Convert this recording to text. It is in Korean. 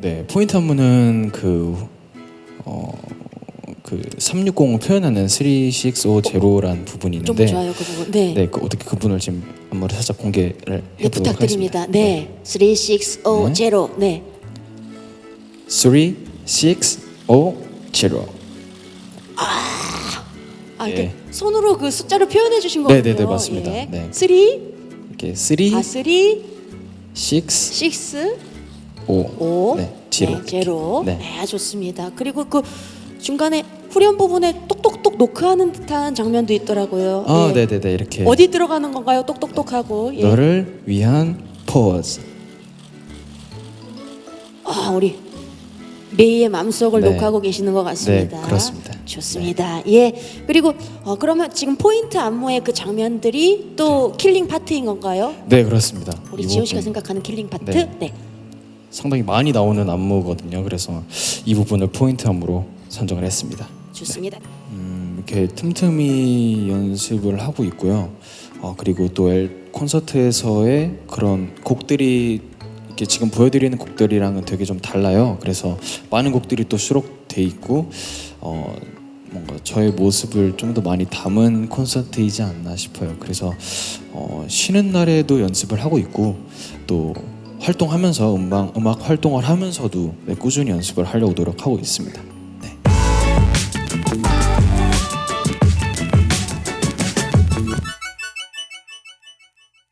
네, 포인트 안무는 그 어, 그 360을 표현하는 3650란 부분이 좀 있는데 좋아요 그 부분. 네. 네, 그 어떻게 그 부분을 지금 안무를 살짝 공개를 네, 해보도록 부탁드립니다. 하겠습니다. 네. 3650. 네. 3650 아, 이렇게 예. 손으로 그 숫자를 표현해 주신 거군요. 네, 네, 네, 맞습니다. 예. 네. 3, 이렇게 3, 아, 3, 6, 6, 5, 5, 네, 제로. 네, 제로. 네. 네. 좋습니다. 그리고 그 중간에 후렴 부분에 똑똑똑 노크하는 듯한 장면도 있더라고요. 아, 예. 네, 네, 네, 이렇게 어디 들어가는 건가요? 똑똑똑하고. 예. 너를 위한 포즈. 아, 우리 메이의 마음속을 네. 녹화하고 계시는 것 같습니다. 네, 그렇습니다. 좋습니다. 예. 그리고 어, 그러면 지금 포인트 안무의 그 장면들이 또 킬링 파트인 건가요? 네, 그렇습니다. 우리 이 지호 씨가 부분 생각하는 killing 파트? 네. 네. 상당히 많이 나오는 안무거든요. 그래서 이 부분을 포인트 안무로 선정을 했습니다. 좋습니다. 음, 이렇게 틈틈이 연습을 하고 있고요. 어, 그리고 또 엘- 콘서트에서의 그런 곡들이 이렇게 지금 보여드리는 곡들이랑은 되게 좀 달라요. 그래서 많은 곡들이 또 수록돼 있고 어, 뭔가 저의 모습을 좀 더 많이 담은 콘서트이지 않나 싶어요. 그래서 어, 쉬는 날에도 연습을 하고 있고 또 활동하면서 음방 음악 활동을 하면서도 네, 꾸준히 연습을 하려고 노력하고 있습니다. 네.